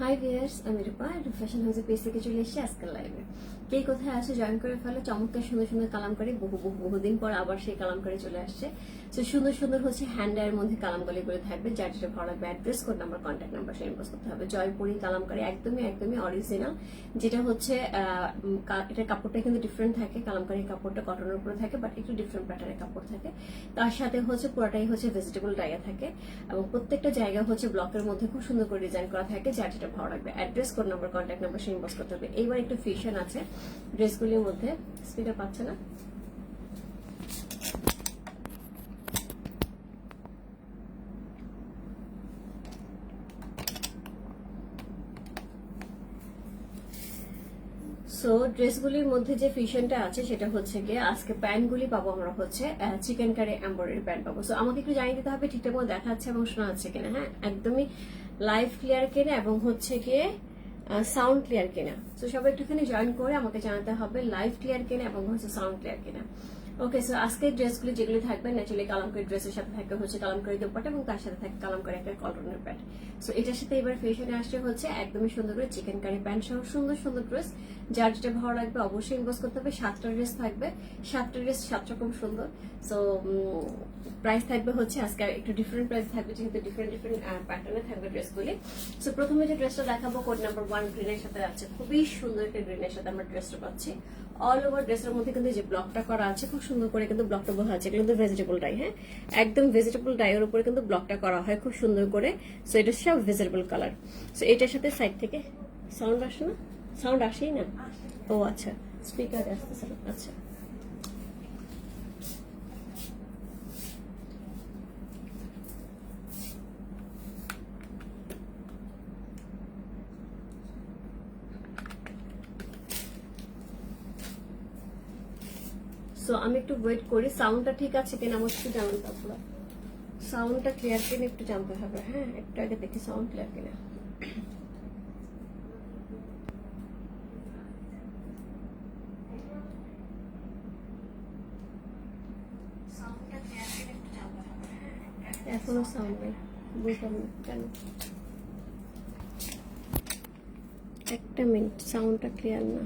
High viewers আমি রূপা একটু fashion হাউসে পেজ থেকে চলে এসেছি আজকাল লাইভে কে কোথায় আসে জয়েন করে ফেলে? চমৎকার, সুন্দর সুন্দর কালামকারি বহু বহু বহুদিন পর আবার সেই কালামকারি চলে আসছে। তো সুন্দর সুন্দর হচ্ছে হ্যান্ডারের মধ্যে কালামকারি করে থাকবে, যার যেটা ভালো লাগবে address code number contact number send করতে হবে। জয়পুরি কালামকারি একদমই একদমই অরিজিনাল যেটা হচ্ছে এটার কাপড়টা কিন্তু ডিফারেন্ট থাকে। কালামকারির কাপড়টা কটনের উপরে থাকে বাট একটু ডিফারেন্ট প্যাটার্নের কাপড় থাকে। তার সাথে হচ্ছে পুরোটাই হচ্ছে ভেজিটেবল ডাইয়া থাকে। এবং প্রত্যেকটা জায়গা হচ্ছে ব্লকের মধ্যে খুব সুন্দর করে ডিজাইন করা থাকে, যার যেটা ভালো লাগবে। Address code number contact number সে ইনবক্স করতে হবে। এইবার একটু ফিশন আছে। ড্রেসগুলির মধ্যে স্পিকার পাচ্ছে না। সো ড্রেসগুলির মধ্যে যে ফিশনটা আছে, সেটা হচ্ছে গিয়ে আজকে প্যান্টগুলি পাবো আমরা হচ্ছে চিকেন কারি এম্ব্রয়ডারি প্যান্ট পাবো। সো আমাকে একটু জানিয়ে দিতে হবে, ঠিকঠাক মতো দেখা যাচ্ছে এবং শোনা যাচ্ছে কিনা। হ্যাঁ একদমই লাইভ ক্লিয়ার কেনা এবং হচ্ছে গিয়ে সাউন্ড ক্লিয়ার কেনা। তো সবাই একটুখানি জয়েন করে আমাকে জানাতে হবে লাইভ ক্লিয়ার কেনা এবং হচ্ছে সাউন্ড ক্লিয়ার কিনা। ওকে সো আজকের ড্রেসগুলি যেগুলি থাকবে ন্যাচুরালি কালামকারি ড্রেসের সাথে থাকবে হচ্ছে কালামকারি দোপাটা এবং তার সাথে থাকে কালামকারি একটা কটনের প্যান্ট সো এটার সাথে এবার ফ্যাশনে আসছে হচ্ছে একদমই সুন্দর করে চিকেন কারি প্যান্ট সহ সুন্দর সুন্দর ড্রেস যার যেটা ভালো লাগবে অবশ্যই ইনভেস করতে হবে। সাতটা ড্রেস থাকবে। সাতটা ড্রেস সাত রকম সুন্দর। সো প্রাইস থাকবে হচ্ছে আজকে একটু ডিফারেন্ট প্রাইস থাকবে যেহেতু ডিফারেন্ট ডিফারেন্ট প্যাটার্নে থাকবে ড্রেসগুলি সো প্রথমে যে ড্রেসটা দেখাবো কোড নাম্বার ওয়ান গ্রিনের সাথে আছে। খুবই সুন্দর একটা গ্রিনের সাথে আমরা ড্রেসটা পাচ্ছি। অল ওভার ড্রেসের মধ্যে কিন্তু যে ব্লকটা করা আছে খুব সুন্দর করে কিন্তু ব্লকটা বোঝা আছে। এগুলো কিন্তু ভেজিটেবল ডাই হ্যাঁ? একদম ভেজিটেবল ডাইয়ের উপরে কিন্তু ব্লকটা করা হয় খুব সুন্দর করে। সো এটা সব ভেজিটেবল কালার সো এটার সাথে সাইড থেকে সাউন্ড আসে না? সাউন্ড আসেই না? ও আচ্ছা। স্পিকার আসতেছে। আচ্ছা। সো আমি একটু ওয়েট করি সাউন্ডটা ঠিক আছে কিনা আমার একটু জানান তারপরে সাউন্ডটা ক্লিয়ার কিনা একটু জানতে হবে হ্যাঁ? একটু আগে দেখি সাউন্ড ক্লিয়ার কিনা। এখনও সাউন্ড নেই বুঝলাম না কেন একটা মিনিট সাউন্ডটা ক্লিয়ার না।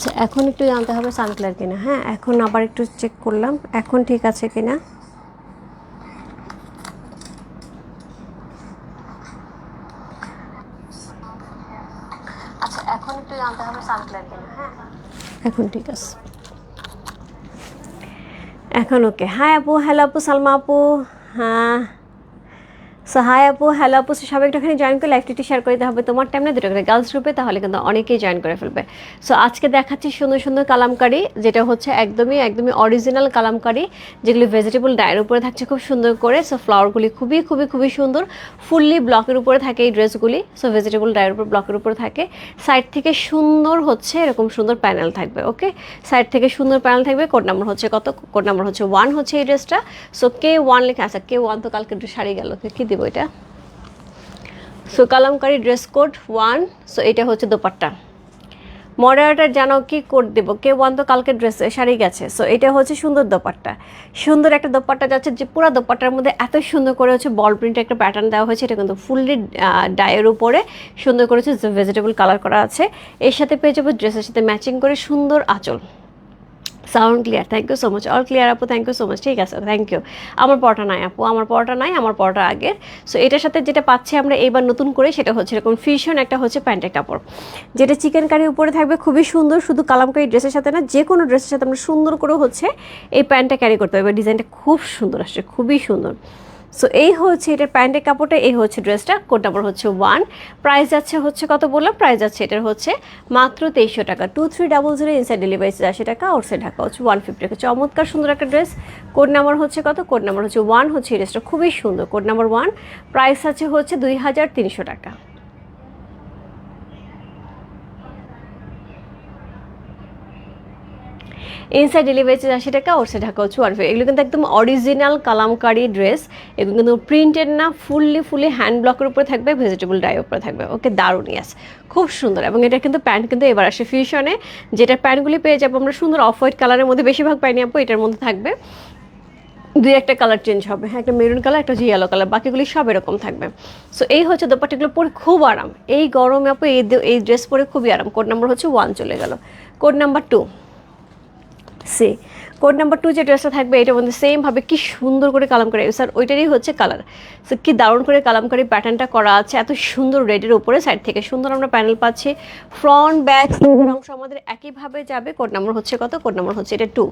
আচ্ছা এখন একটু জানতে হবে সানক্লার কিনা। হ্যাঁ এখন আবার একটু চেক করলাম। এখন ঠিক আছে কিনা? আচ্ছা এখন একটু জানতে হবে কিনা। হ্যাঁ এখন ঠিক আছে। এখন ওকে হ্যাঁ আপু হ্যালো আপু, সালমা আপু। হ্যাঁ। সো হাই আপু হ্যালো আপু সবাই একটুখানি জয়েন করে লাইভটি শেয়ার করে দিতে হবে। তোমার টাইম না দুটো করে। গার্লস গ্রুপে তাহলে কিন্তু অনেকেই জয়েন করে ফেলবে। সো আজকে দেখাচ্ছি সুন্দর সুন্দর কালামকারি, যেটা হচ্ছে একদমই একদমই অরিজিনাল কালামকারি, যেগুলি ভেজিটেবল ডায়ের উপরে থাকছে খুব সুন্দর করে। সো ফ্লাওয়ারগুলি খুবই খুবই খুবই সুন্দর। ফুললি ব্লকের উপরে থাকে এই ড্রেসগুলি সো ভেজিটেবল ডায়ের উপর ব্লকের উপরে থাকে। সাইড থেকে সুন্দর হচ্ছে এরকম সুন্দর প্যানেল থাকবে ওকে সাইড থেকে সুন্দর প্যানেল থাকবে। কোড নাম্বার হচ্ছে কত? কোড নাম্বার হচ্ছে ওয়ান হচ্ছে এই ড্রেসটা সো কে ওয়ান লেখা আচ্ছা কে ওয়ান তো কালকে শাড়ি গেল। কি দিব? এটা। So kalamkari dress code one so এটা হচ্ছে দোপাট্টা। মডারেটার জানো কি কোড দেব? কে ওয়ান তো কালকে ড্রেস শাড়ি গেছে। সো এটা হচ্ছে সুন্দর দোপাট্টা। সুন্দর একটা দোপাট্টা যাচ্ছে যে পুরো দোপাট্টার মধ্যে এত সুন্দর করে হচ্ছে বল প্রিন্ট একটা প্যাটার্ন দেওয়া হয়েছে। এটা কিন্তু ফুললি ডায়ের উপরে সুন্দর করে হচ্ছে ভেজিটেবল কালার করা আছে। এর সাথে পেয়ে যাব ড্রেসের সাথে ম্যাচিং করে সুন্দর আঁচল। Sound clear thank you so much all clear আপু থ্যাংক ইউ সো মাচ ঠিক আছে থ্যাংক ইউ আমার পড়াটা নাই আপু আমার পড়াটা নাই, আমার পড়াটা আগের সো এটার সাথে যেটা পাচ্ছি আমরা এইবার নতুন করে, সেটা হচ্ছে এরকম ফিশন একটা হচ্ছে প্যান্টের কাপড়। যেটা চিকেন কারির উপরে থাকবে, খুবই সুন্দর, শুধু কালামকারি ড্রেসের সাথে না যে কোনো ড্রেসের সাথে আমরা সুন্দর করে হচ্ছে এই প্যান্টটা ক্যারি করতে হবে ডিজাইনটা খুব সুন্দর আসছে, খুবই সুন্দর। সো এই হচ্ছে এটার প্যান্টের কাপড়টা এই হচ্ছে ড্রেসটা, কোড নাম্বার হচ্ছে ওয়ান প্রাইস যাচ্ছে হচ্ছে কত বললাম? প্রাইস যাচ্ছে এটার হচ্ছে মাত্র তেইশশো টাকা। Two three double zero inside delivery আশি টাকা আউটসাইড ঢাকা হচ্ছে ওয়ান ফিফটি টাকা। চমৎকার সুন্দর একটা ড্রেস কোড নাম্বার হচ্ছে কত? কোড নাম্বার হচ্ছে ওয়ান হচ্ছে এই ড্রেসটা খুবই সুন্দর। কোড নাম্বার ওয়ান প্রাইস আছে হচ্ছে দুই হাজার তিনশো টাকা। ইনসাইড ডেলিভারি আশি টাকা ওর সাইড ঢাকা ওয়ান এগুলো কিন্তু একদম অরিজিনাল কালামকারি ড্রেস এগুলো কিন্তু প্রিন্টেড না ফুললি ফুললি হ্যান্ড ব্লকের উপরে থাকবে ভেজিটেবল ডাই উপরে থাকবে। ওকে, দারুণ ইয়াস খুব সুন্দর। এবং এটা কিন্তু প্যান্ট কিন্তু এবার আসে ফিউশনে যেটা প্যান্টগুলি পেয়ে যাব আমরা সুন্দর অফ হোয়াইট কালারের মধ্যে বেশিরভাগ পাইনি আপু, এটার মধ্যে থাকবে। দুই একটা কালার চেঞ্জ হবে। হ্যাঁ একটা মেরুন কালার একটা ইয়েলো কালার বাকিগুলি সব এরকম থাকবে। সো এই হচ্ছে দোপাট্টাগুলো পরে খুব আরাম। এই গরমে আপু, এই এই ড্রেস পরে খুবই আরাম। কোড নাম্বার হচ্ছে ওয়ান চলে গেল। কোড নাম্বার টু সি কোড নাম্বার টু যে ড্রেসটা থাকবে, এটার মধ্যে সেমভাবে কি সুন্দর করে কালামকারি স্যার, ওইটারই হচ্ছে কালার সো কি দারুণ করে কালামকারি প্যাটার্নটা করা আছে, এত সুন্দর রেডের উপরে সাইড থেকে। সুন্দর আমরা প্যানেল পাচ্ছি। ফ্রন্ট ব্যাক অংশ আমাদের একইভাবে যাবে। কোড নাম্বার হচ্ছে কত? কোড নাম্বার হচ্ছে এটা টু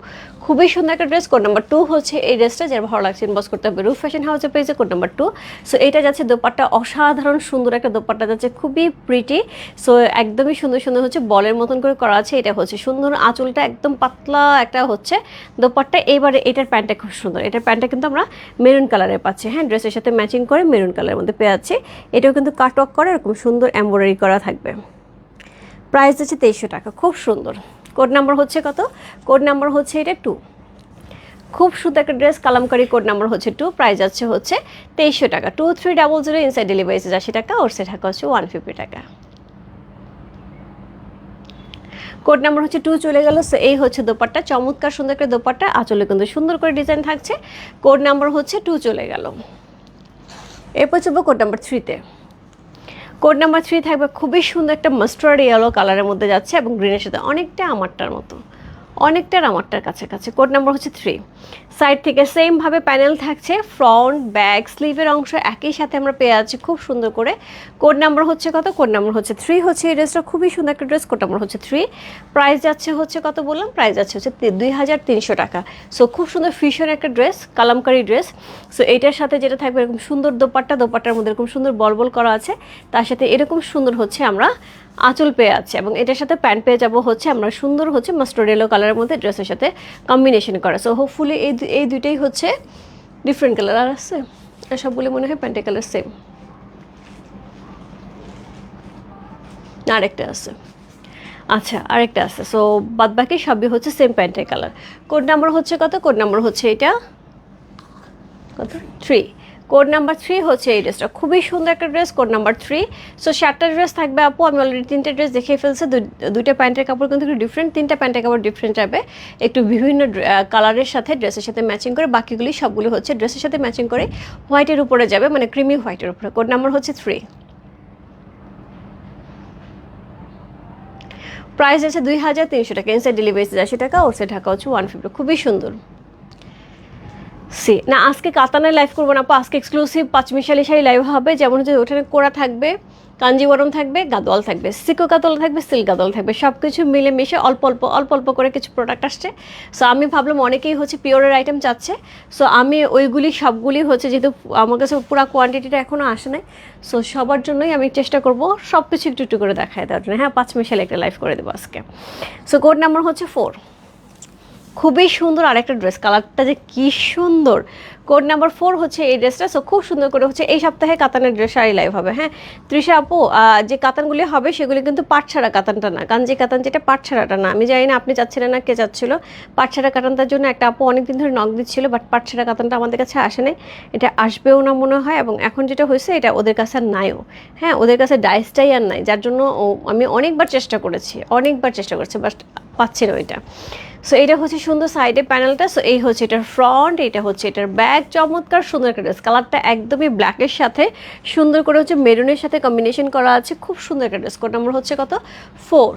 খুবই সুন্দর একটা ড্রেস কোড নাম্বার টু হচ্ছে এই ড্রেসটা যার ভালো লাগছে ইনবক্স করতে হবে। রুফ ফ্যাশন হাউসে পেয়েছে কোড নাম্বার টু সো এটা যাচ্ছে দোপাট্টা। অসাধারণ সুন্দর একটা দোপাট্টা যাচ্ছে। খুবই প্রিটি সো একদমই সুন্দর সুন্দর হচ্ছে। বলের মতন করে করা আছে। এটা হচ্ছে সুন্দর আঁচলটা একদম পাতলা একটা হচ্ছে। দোপাট্টা এবারে এটার প্যান্টটা খুব সুন্দর। এটার প্যান্টটা কিন্তু আমরা মেরুন কালারের পাচ্ছি। হ্যাঁ ড্রেসের সাথে ম্যাচিং করে মেরুন কালারের মধ্যে পেয়ে যাচ্ছি। এটাও কিন্তু কাট ওয়ার্ক করে, এরকম সুন্দর এমব্রয়ডারি করা থাকবে। প্রাইস হচ্ছে তেইশশো টাকা। খুব সুন্দর। কোড নাম্বার হচ্ছে কত? কোড নাম্বার হচ্ছে এটা টু। খুব সুন্দর একটা ড্রেস, কালামকারি কোড নাম্বার হচ্ছে টু। প্রাইস যাচ্ছে হচ্ছে তেইশশো টাকা। Two three double zero inside delivery charge আশি টাকা, ওর সেট হচ্ছে ওয়ান ফিফটি টাকা। কোড নাম্বার হচ্ছে টু চলে গেল সো এই হচ্ছে দোপাট্টা। চমৎকার, সুন্দর করে দোপাট্টা। আঁচলে কিন্তু সুন্দর করে ডিজাইন থাকছে। কোড নাম্বার হচ্ছে টু চলে গেল। এরপর চলবো কোড নাম্বার থ্রিতে কোড নাম্বার থ্রি থাকবে, খুবই সুন্দর একটা মাস্টার্ড ইয়েলো কালারের মধ্যে যাচ্ছে এবং গ্রিনের সাথে অনেকটা আমারটার মতো। অনেকটার আমারটার কাছাকাছি। কোড নাম্বার হচ্ছে থ্রি সাইড থেকে সেমভাবে প্যানেল থাকছে ফ্রন্ট ব্যাক স্লিভের অংশ একই সাথে আমরা পেয়ে যাচ্ছি খুব সুন্দর করে। কোড নাম্বার হচ্ছে কত? কোড নাম্বার হচ্ছে থ্রি হচ্ছে এই ড্রেসটা খুবই সুন্দর একটা ড্রেস কোড নাম্বার হচ্ছে থ্রি প্রাইস যাচ্ছে হচ্ছে কত বললাম? প্রাইস যাচ্ছে হচ্ছে দুই হাজার তিনশো টাকা। সো খুব সুন্দর ফিশন একটা ড্রেস কালামকারি ড্রেস সো এইটার সাথে যেটা থাকবে এরকম সুন্দর দোপাট্টা, দোপাট্টার মধ্যে এরকম সুন্দর বল বল করা আছে। তার সাথে এরকম সুন্দর হচ্ছে আমরা আঁচল পেয়ে আছে এবং এটার সাথে প্যান্ট পেয়ে যাব হচ্ছে আমরা সুন্দর হচ্ছে মাস্টার্ড এলো কালারের মধ্যে ড্রেসের সাথে কম্বিনেশন করা। সো হোপফুলি এই এই দুইটাই হচ্ছে ডিফারেন্ট কালার আর আছে? সবগুলো মনে হয় প্যান্টের কালার সেম আরেকটা আছে। আচ্ছা আরেকটা আছে। সো বাদ বাকি সবই হচ্ছে সেম প্যান্টের কালার কোড নাম্বার হচ্ছে কত? কোড নাম্বার হচ্ছে এটা? কত? থ্রি কোড নাম্বার থ্রি হচ্ছে এই ড্রেসটা খুবই সুন্দর একটা dress code number three so চারটা ড্রেস থাকবে আপু। আমি অলরেডি তিনটে ড্রেস দেখে ফেলছি। দুইটা প্যান্টের কাপড় কিন্তু একটু ডিফারেন্ট তিনটা প্যান্টের কাপড় ডিফারেন্ট যাবে। একটু বিভিন্ন কালারের সাথে ড্রেসের সাথে ম্যাচিং করে বাকিগুলি সবগুলি হচ্ছে ড্রেসের সাথে ম্যাচিং করে হোয়াইটের উপরে যাবে মানে ক্রিমি হোয়াইটের উপরে। কোড নাম্বার হচ্ছে থ্রি প্রাইস আছে দুই হাজার তিনশো টাকা। ইনসাইড ডেলিভারি আশি টাকা ওর সাইড ঢাকা হচ্ছে ওয়ান ফিফটি খুবই সুন্দর। সি। না, আজকে কাতানের লাইভ করব না আজকে এক্সক্লুসিভ পাঁচমিশালি শাড়ি লাইভ হবে। যেমন হচ্ছে ওখানে কোড়া থাকবে, কাঞ্জিবরম থাকবে, গাদোয়াল থাকবে, সিকো গাদোয়াল থাকবে, সিল্ক গাদোয়াল থাকবে। সব কিছু মিলে মিশে অল্প অল্প অল্প অল্প করে কিছু প্রোডাক্ট আসছে। সো আমি ভাবলাম অনেকেই হচ্ছে পিওরের আইটেম চাচ্ছে। সো আমি ওইগুলি, সবগুলি হচ্ছে যেহেতু আমার কাছে পুরো কোয়ান্টিটিটা এখনও আসে নাই। সো সবার জন্যই আমি চেষ্টা করব সব কিছু একটু একটু করে দেখায় দেওয়ার জন্য। হ্যাঁ পাঁচ মিশালি একটা লাইভ করে দেবো আজকে। সো কোড নাম্বার হচ্ছে ফোর খুবই সুন্দর আরেকটা ড্রেস। কালারটা যে কি সুন্দর। কোড নাম্বার ফোর হচ্ছে এই ড্রেসটা, সো খুব সুন্দর করে হচ্ছে এই সপ্তাহে কাতানের ড্রেস শাড়ি লাইভ হবে হ্যাঁ? তৃষা আপু যে কাতানগুলি হবে সেগুলি কিন্তু পাট ছাড়া কাতানটা না। কারণ যে কাতান যেটা পাট ছাড়াটা না। আমি জানি না আপনি চাচ্ছিলেন না কে চাচ্ছিল। পাট ছাড়া কাতানটার জন্য একটা আপু অনেকদিন ধরে নখ দিচ্ছিল বাট পাট ছাড়া কাতানটা আমাদের কাছে আসে নাই। এটা আসবেও না মনে হয় এবং এখন যেটা হয়েছে এটা ওদের কাছে নাইও। হ্যাঁ ওদের কাছে ডাইসটাই আর নাই। যার জন্য আমি অনেকবার চেষ্টা করেছি, অনেকবার চেষ্টা করেছি বাট পাচ্ছি না ওইটা। সো এটা হচ্ছে সুন্দর সাইডে প্যানেলটা সো এই হচ্ছে এটার ফ্রন্ট এটা হচ্ছে এটার ব্যাক চমৎকার সুন্দর একটা ড্রেস কালারটা একদমই ব্ল্যাকের সাথে। সুন্দর করে হচ্ছে মেরুনের সাথে কম্বিনেশন করা আছে। খুব সুন্দর একটা ড্রেস কোড নাম্বার হচ্ছে কত? ফোর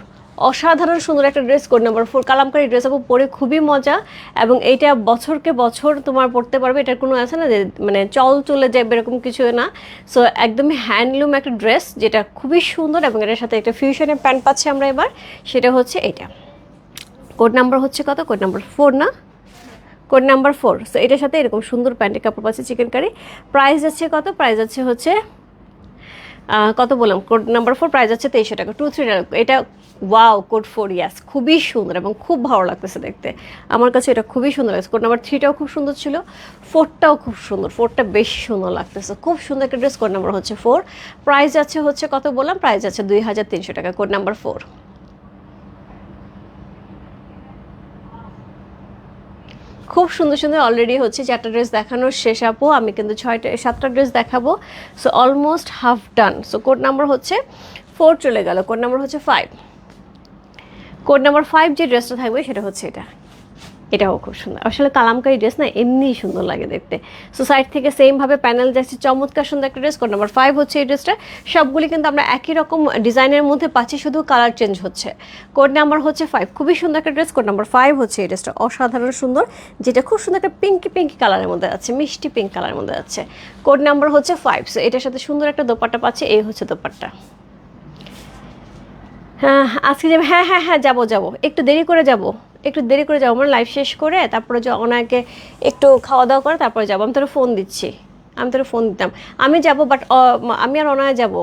অসাধারণ সুন্দর একটা dress code number four kalamkari dress আপু, পরে খুবই মজা। এবং এইটা বছরকে বছর তোমার পড়তে পারবে। এটার কোনো আছে না যে মানে চল চলে যাবে এরকম কিছু না। সো একদমই হ্যান্ডলুম একটা ড্রেস যেটা খুবই সুন্দর। এবং এটার সাথে একটা ফিউশনের প্যান্ট পাচ্ছি আমরা এবার। সেটা হচ্ছে এটা। কোড নাম্বার হচ্ছে কত? কোড নাম্বার ফোর না? কোড নাম্বার ফোর সো এটার সাথে এরকম সুন্দর প্যান্টের কাপড় পাচ্ছে চিকেন কারি প্রাইস যাচ্ছে কত? প্রাইস যাচ্ছে হচ্ছে কত বললাম? কোড নাম্বার ফোর প্রাইস আছে তেইশশো টাকা। টু থ্রি এটা ওয়াও কোড ফোর ইয়াস খুবই সুন্দর এবং খুব ভালো লাগতেছে দেখতে। আমার কাছে এটা খুবই সুন্দর লাগছে। কোড নাম্বার থ্রিটাও খুব সুন্দর ছিল ফোরটাও খুব সুন্দর ফোরটা বেশ সুন্দর লাগতেছে। খুব সুন্দর একটা ড্রেস কোড নাম্বার হচ্ছে ফোর প্রাইস আছে হচ্ছে কত বললাম? প্রাইস আছে দুই হাজার তিনশো টাকা কোড নাম্বার ফোর খুব সুন্দর সুন্দর অলরেডি হচ্ছে চারটা ড্রেস দেখানোর শেষ আপু, আমি কিন্তু ছয়টা, সাতটা ড্রেস দেখাবো। So almost half done so code number হচ্ছে ফোর চলে গেল কোড নাম্বার হচ্ছে ফাইভ কোড নাম্বার ফাইভ যে ড্রেসটা থাকবে সেটা হচ্ছে এটা। এটাও খুব সুন্দর। আসলে কালামকারি ড্রেস না এমনিই সুন্দর লাগে দেখতে। সো সাইড থেকে সেমভাবে প্যানেল যাচ্ছে, চমৎকার সুন্দর একটা ড্রেস কোড নাম্বার ফাইভ হচ্ছে এই ড্রেসটা সবগুলি কিন্তু আমরা একই রকম ডিজাইনের মধ্যে পাচ্ছি, শুধু কালার চেঞ্জ হচ্ছে। কোড নাম্বার হচ্ছে ফাইভ খুবই সুন্দর একটা ড্রেস কোড নাম্বার ফাইভ হচ্ছে এই ড্রেসটা অসাধারণ সুন্দর, যেটা খুব সুন্দর একটা পিঙ্কি পিঙ্কি কালারের মধ্যে আছে, মিষ্টি পিঙ্ক কালারের মধ্যে আছে। কোড নাম্বার হচ্ছে ফাইভ সো এটার সাথে সুন্দর একটা দোপাট্টা পাচ্ছে, এই হচ্ছে দোপাট্টা। হ্যাঁ আজকে যাবে হ্যাঁ হ্যাঁ হ্যাঁ যাব যাব। একটু দেরি করে যাব। একটু দেরি করে যাব, আমার লাইফ শেষ করে তারপরে যে ওনাকে একটু খাওয়া দাওয়া করে তারপরে যাব। আমি তোর ফোন দিচ্ছি। আমি তোর ফোন দিতাম। আমি যাব বাট আমি আর অনায় যাব।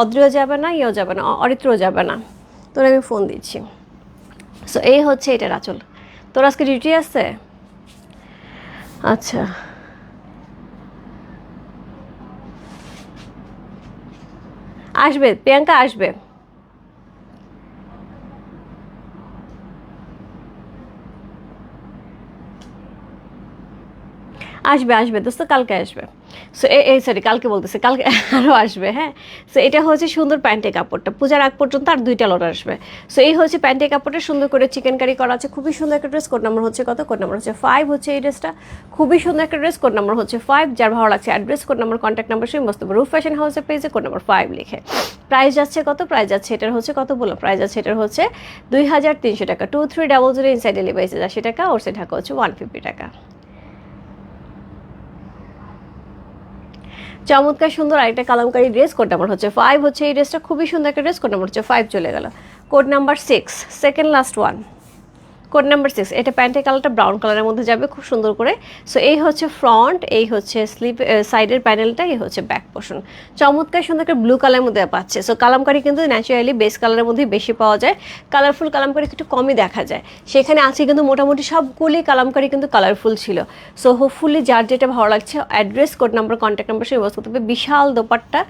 অদ্রিও যাবে না, ইয়েও যাবে না, অরিত্রও যাবে না। তোর আমি ফোন দিচ্ছি। সো এই হচ্ছে এটার আচল। তোর আজকে ডিউটি আছে? আচ্ছা। আসবে, প্রিয়াঙ্কা আসবে। আসবে আসবে, দোস্ত, কালকে আসবে। সো এই সরি কালকে বলতেছে, কালকে আরও আসবে হ্যাঁ? সো এটা হচ্ছে সুন্দর প্যান্টের কাপড়টা। পূজার আগ পর্যন্ত আর দুইটা লট আসবে। সো এই হচ্ছে প্যান্টের কাপড়টা, সুন্দর করে চিকেন কারি করা আছে। খুবই সুন্দর একটা ড্রেস কোড নাম্বার হচ্ছে কত? কোড নাম্বার হচ্ছে ফাইভ হচ্ছে এই ড্রেসটা খুবই সুন্দর একটা ড্রেস কোড নাম্বার হচ্ছে ফাইভ যার ভালো লাগছে address code number contact number সেই মস্ত রুফ ফ্যাশন হাউসের পেজে কোড নাম্বার ফাইভ লিখে। প্রাইস যাচ্ছে কত? প্রাইস যাচ্ছে, এটার হচ্ছে কত বলো প্রাইস যাচ্ছে, এটার হচ্ছে দুই হাজার তিনশো টাকা। Two three double zero inside delivery আশি টাকা। ওর সে ঢাকা হচ্ছে ওয়ান ফিফটি টাকা। চমৎকার সুন্দর আরেকটা কালামকারী ড্রেস কোড নাম্বার হচ্ছে ফাইভ হচ্ছে এই ড্রেসটা খুবই সুন্দর একটা ড্রেস কোড নাম্বার হচ্ছে ফাইভ চলে গেল। Code number six second last one code number six এটা প্যান্টের কালারটা ব্রাউন কালারের মধ্যে যাবে, খুব সুন্দর করে। সো এই হচ্ছে ফ্রন্ট এই হচ্ছে স্লিপ সাইডের প্যানেলটা এই হচ্ছে ব্যাক পোর্শন চমৎকার সুন্দর একটা ব্লু কালারের মধ্যে পাচ্ছে। সো কালামকারি কিন্তু ন্যাচারালি বেস কালারের মধ্যেই বেশি পাওয়া যায়। কালারফুল কালামকারি একটু কমই দেখা যায়। সেখানে আছে কিন্তু মোটামুটি সবগুলি কালামকারি কিন্তু কালারফুল ছিল। সো হোপফুলি যার যেটা ভালো লাগছে address code number contact number সেই বস্তু তবে বিশাল দোপাট্টা,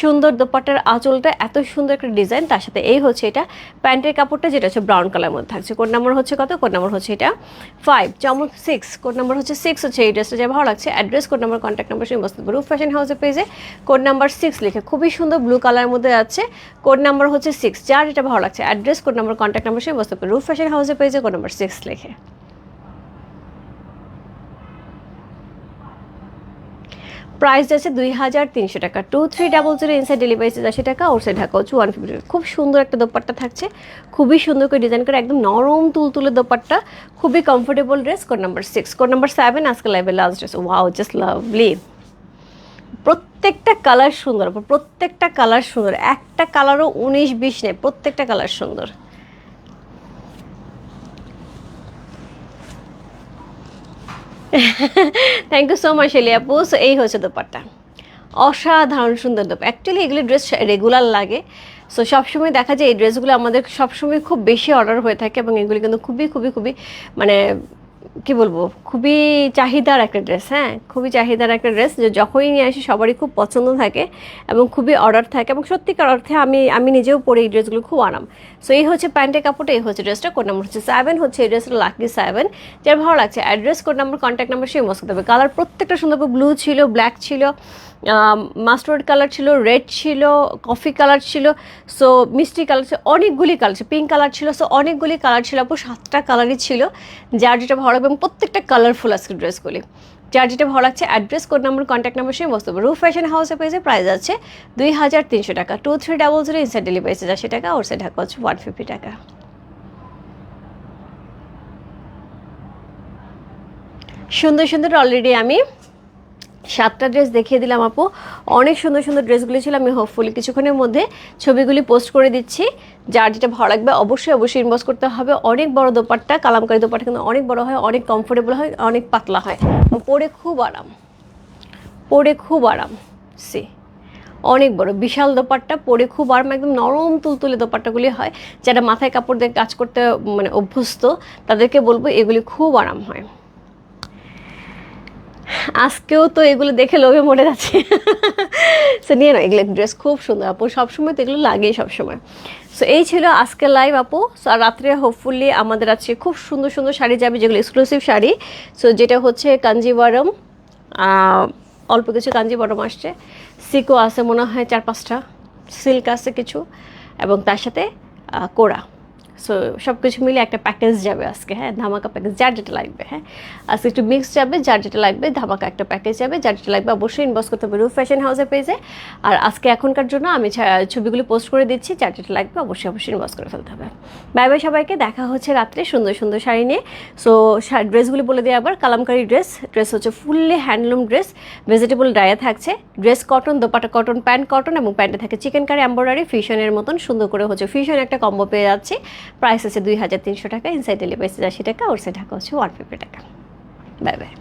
সুন্দর দোপাট্টার আঁচলটা, এত সুন্দর একটা ডিজাইন তার সাথে এই হচ্ছে এটা, প্যান্টের কাপড়টা যেটা হচ্ছে ব্রাউন কালারের মধ্যে থাকছে। কোড নাম্বার হচ্ছে কত কোড নাম্বার হচ্ছে এটা ফাইভ চমক সিক্স কোড নাম্বার হচ্ছে সিক্স হচ্ছে এই ড্রেসটা যা ভালো লাগছে। Address code number contact number সেই বস্তু রুফ ফ্যাশন হাউসের পেজে কোড নাম্বার সিক্স লিখে খুবই সুন্দর ব্লু কালারের মধ্যে আছে। কোড নাম্বার হচ্ছে সিক্স যার এটা ভালো লাগছে। Address code number contact number সেই বস্তু রুফ ফ্যাশন হাউসের পেজে কোড নাম্বার সিক্স লিখে। প্রাইস আছে দুই হাজার তিনশো টাকা। Two three double zero inside delivery আশি টাকা ওর সাইড ঢাকা হচ্ছে ওয়ান ফিফটি খুব সুন্দর একটা দোপাট্টা থাকছে। খুবই সুন্দর করে ডিজাইন করে একদম নরম তুলতুলে দোপাট্টা। খুবই comfortable dress code number six code number seven আজকে লাইভে last dress wow just lovely প্রত্যেকটা কালার সুন্দর, প্রত্যেকটা কালার সুন্দর। একটা কালারও উনিশ বিশ নেই, প্রত্যেকটা কালার সুন্দর। থ্যাংক ইউ সো মাচ এলি আপু সো এই হচ্ছে দোপারটা অসাধারণ সুন্দর দোপ অ্যাকচুয়ালি এগুলি ড্রেস রেগুলার লাগে। সো সবসময় দেখা যায় এই ড্রেসগুলো আমাদের সবসময় খুব বেশি অর্ডার হয়ে থাকে এবং এগুলি কিন্তু খুবই খুবই খুবই মানে কি বলব, খুবই চাহিদার একটা ড্রেস হ্যাঁ? খুবই চাহিদার একটা ড্রেস যে যখনই নিয়ে আসি সবারই খুব পছন্দ থাকে এবং খুবই অর্ডার থাকে এবং সত্যিকার অর্থে আমি আমি নিজেও পরে এই ড্রেসগুলো খুব আরাম। সো এই হচ্ছে প্যান্টের কাপড়টা, এই হচ্ছে ড্রেসটা কোড নাম্বার হচ্ছে সেভেন হচ্ছে এই ড্রেসটা লাকি সেভেন যার ভালো লাগছে address code number contact number সেই মস্ত দেবে কালার প্রত্যেকটা সুন্দর ব্লু ছিল ব্ল্যাক ছিল মাস্টার্ড কালার ছিল রেড ছিল কফি কালার ছিল সো মিষ্টি কালার ছিল, অনেকগুলি কালার ছিল পিঙ্ক কালার ছিল সো অনেকগুলি কালার ছিল আপু সাতটা কালারই ছিল, যার যেটা ভালো এবং প্রত্যেকটা কালারফুল আজকে ড্রেসগুলি যার যেটা ভালো লাগছে address code number contact number সেই বস্তু রুফ ফ্যাশন হাউসে পেয়েছে প্রাইস আছে দুই হাজার তিনশো টাকা। Two three double zero inside delivery চারশো টাকা ওর সাইড ঢাকা হচ্ছে ওয়ান ফিফটি টাকা। সুন্দর সুন্দর অলরেডি আমি সাতটা ড্রেস দেখিয়ে দিলাম আপু। অনেক সুন্দর সুন্দর ড্রেসগুলি ছিল, আমি হোপফুলি কিছুক্ষণের মধ্যে ছবিগুলি পোস্ট করে দিচ্ছি। যার যেটা ভালো লাগবে অবশ্যই অবশ্যই ইনবক্স করতে হবে। অনেক বড় দোপাট্টা, কালামকারি দোপাট্টা কিন্তু অনেক বড় হয়, অনেক কমফোর্টেবল হয়, অনেক পাতলা হয়। পরে খুব আরাম। পরে খুব আরাম। সি। অনেক বড়, বিশাল দোপাট্টা, পরে খুব আরাম, একদম নরম তুলতুলে দোপাট্টাগুলি হয় যারা মাথায় কাপড় দিয়ে কাজ করতে মানে অভ্যস্ত, তাদেরকে বলব এগুলি খুব আরাম হয়। আজকেও তো এগুলো দেখে লোভে মরে যাচ্ছে। সো নিয়ে না এগুলো ড্রেস খুব সুন্দর আপু। সবসময় তো এগুলো লাগেই সবসময়। সো এই ছিল আজকের লাইভ আপু। সো আর রাত্রে হোপফুলি আমাদের আজকে খুব সুন্দর সুন্দর শাড়ি যাবে, যেগুলো এক্সক্লুসিভ শাড়ি। সো যেটা হচ্ছে কাঞ্জিবরম। অল্প কিছু কাঞ্জিবরম আসছে। সিকো আছে মনে হয় চার পাঁচটা। সিল্ক আছে কিছু। এবং তার সাথে কোরা। সো সব কিছু মিলে একটা প্যাকেজ যাবে আজকে হ্যাঁ? ধামাকা প্যাকেজ যার যেটা লাগবে হ্যাঁ? আজকে একটু মিক্স যাবে, যার যেটা লাগবে, ধামাকা একটা প্যাকেজ যাবে, যার যেটা লাগবে অবশ্যই ইনবক্স করতে হবে রুফ ফ্যাশন হাউসের পেজে আর আজকে এখনকার জন্য আমি ছবিগুলো পোস্ট করে দিচ্ছি, যার যেটা লাগবে অবশ্যই অবশ্যই ইনবক্স করে ফেলতে হবে। বাই বাই সবাইকে, দেখা হচ্ছে রাত্রে সুন্দর সুন্দর শাড়ি নিয়ে। সো ড্রেসগুলি বলে দিই আবার, কালামকারি ড্রেস ড্রেস হচ্ছে fully handloom dress vegetable dye থাকছে। Dress cotton dupatta cotton pant cotton এবং প্যান্টে থাকে চিকেন কারি এম্ব্রয়ডারি ফিউশনের মতন সুন্দর করে হচ্ছে ফিউশন একটা কম্বো পেয়ে যাচ্ছে। প্রাইস আছে দুই হাজার তিনশো টাকা ইনসাইড ডেলিভারি আশি টাকা ওর সাইড ঢাকা হচ্ছে ওয়ান ফিফটি টাকা। Bye bye